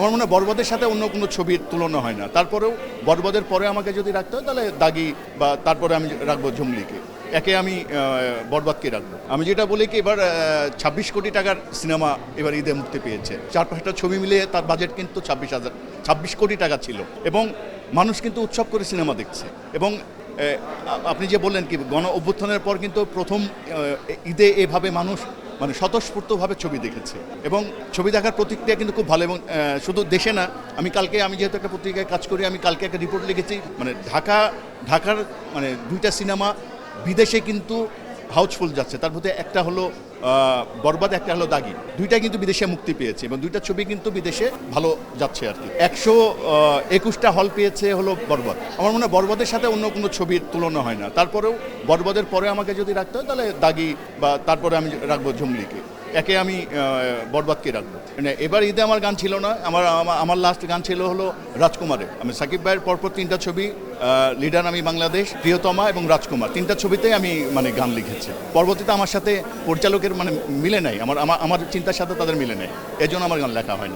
আমার মনে হয় বরবাদের সাথে অন্য কোনো ছবির তুলনা হয় না। তারপরেও বরবাদের পরে আমাকে যদি রাখতে হয়, তাহলে দাগি বা তারপরে আমি রাখব ঝুমলিকে। একে আমি বরবাদকে রাখব। আমি যেটা বলি কি, এবার ছাব্বিশ কোটি টাকার সিনেমা এবার ঈদে মুক্তি পেয়েছে। চার পাঁচটা ছবি মিলিয়ে তার বাজেট কিন্তু ছাব্বিশ হাজার, ছাব্বিশ কোটি টাকা ছিল। এবং মানুষ কিন্তু উৎসব করে সিনেমা দেখছে। এবং আপনি যে বললেন কি, গণ অভ্যুত্থানের পর কিন্তু প্রথম ঈদে এভাবে মানুষ মানে স্বতঃস্ফূর্তভাবে ছবি দেখেছে। এবং ছবি দেখার প্রতিক্রিয়া কিন্তু খুব ভালো এবং শুধু দেশে না, আমি কালকে, আমি যেহেতু একটা পত্রিকায় কাজ করি, আমি কালকে একটা রিপোর্ট লিখেছি মানে ঢাকা, ঢাকার মানে দুইটা সিনেমা বিদেশে কিন্তু হাউসফুল যাচ্ছে। তার মধ্যে একটা হলো বরবাদ, একটা হলো দাগি। দুইটা কিন্তু বিদেশে মুক্তি পেয়েছে এবং দুইটা ছবি কিন্তু বিদেশে ভালো যাচ্ছে আর কি। একশো একুশটা হল পেয়েছে হলো বরবাদ। আমার মনে হয় বরবাদের সাথে অন্য কোনো ছবির তুলনা হয় না। তারপরেও বরবাদের পরে আমাকে যদি রাখতে হয়, তাহলে দাগি বা তারপরে আমি রাখব ঝুমলিকে। একে আমি বরবাদকে রাখব। মানে এবার ঈদে আমার গান ছিল না, আমার, আমার- লাস্ট গান ছিল হলো রাজকুমারে আমি সাকিব ভাইয়ের পরপর তিনটা ছবি লিডার আমি বাংলাদেশ, প্রিয়তমা এবং রাজকুমার। তিনটা ছবিতেই আমি মানে গান লিখেছি। পরবর্তীতে আমার সাথে পরিচালকের মানে মিলে নাই। আমার আমার চিন্তার সাথে তাদের মিলে নেই। এই জন্য আমার গান লেখা হয়নি।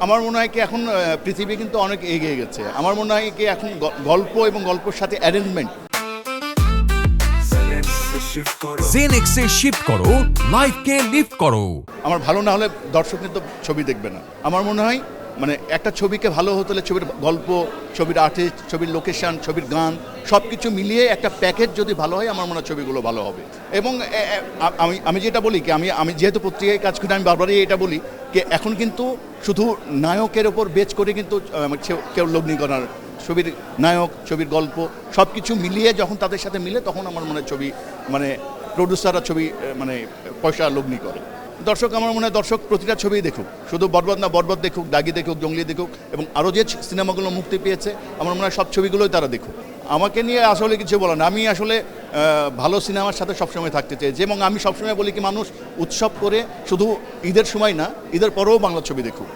আমার মনে হয় কি এখন পৃথিবী কিন্তু অনেক এগিয়ে গেছে। আমার মনে হয় কি এখন গল্প এবং গল্পের সাথে অ্যারেঞ্জমেন্ট জেনেক্সে শিফট করো লাইফকে লিফট করো। আমার ভালো না হলে দর্শক কিন্তু ছবি দেখবে না। আমার মনে হয় মানে একটা ছবিকে ভালো হতে হলে ছবির গল্প ছবির আর্টিস্ট ছবির লোকেশন ছবির গান সব কিছু মিলিয়ে একটা প্যাকেজ যদি ভালো হয় আমার মনে হয় ছবিগুলো ভালো হবে। এবং আমি আমি যেটা বলি কি আমি আমি যেহেতু পত্রিকায় কাজ করি আমি বারবারই এটা বলি যে এখন কিন্তু শুধু নায়কের ওপর বেচ করে কিন্তু কেউ- কেউ লগ্নি করার ছবির নায়ক, ছবির গল্প সব কিছু মিলিয়ে যখন তাদের সাথে মিলে তখন আমার মনে ছবি মানে প্রডিউসাররা ছবি মানে পয়সা লগ্নি করে। দর্শক, আমার মনে হয় দর্শক প্রতিটা ছবি দেখুক। শুধু বরবাদ না, বরবাদ দেখুক, দাগি দেখুক, জঙ্গলি দেখুক এবং আরও যে সিনেমাগুলো মুক্তি পেয়েছে, আমার মনে হয় সব ছবিগুলোই তারা দেখুক। আমাকে নিয়ে আসলে কিছু বলার না। আমি আসলে ভালো সিনেমার সাথে সবসময় থাকতে চাইছি এবং আমি সবসময় বলি কি, মানুষ উৎসব করে শুধু ঈদের সময় না, ঈদের পরেও বাংলা ছবি দেখুক।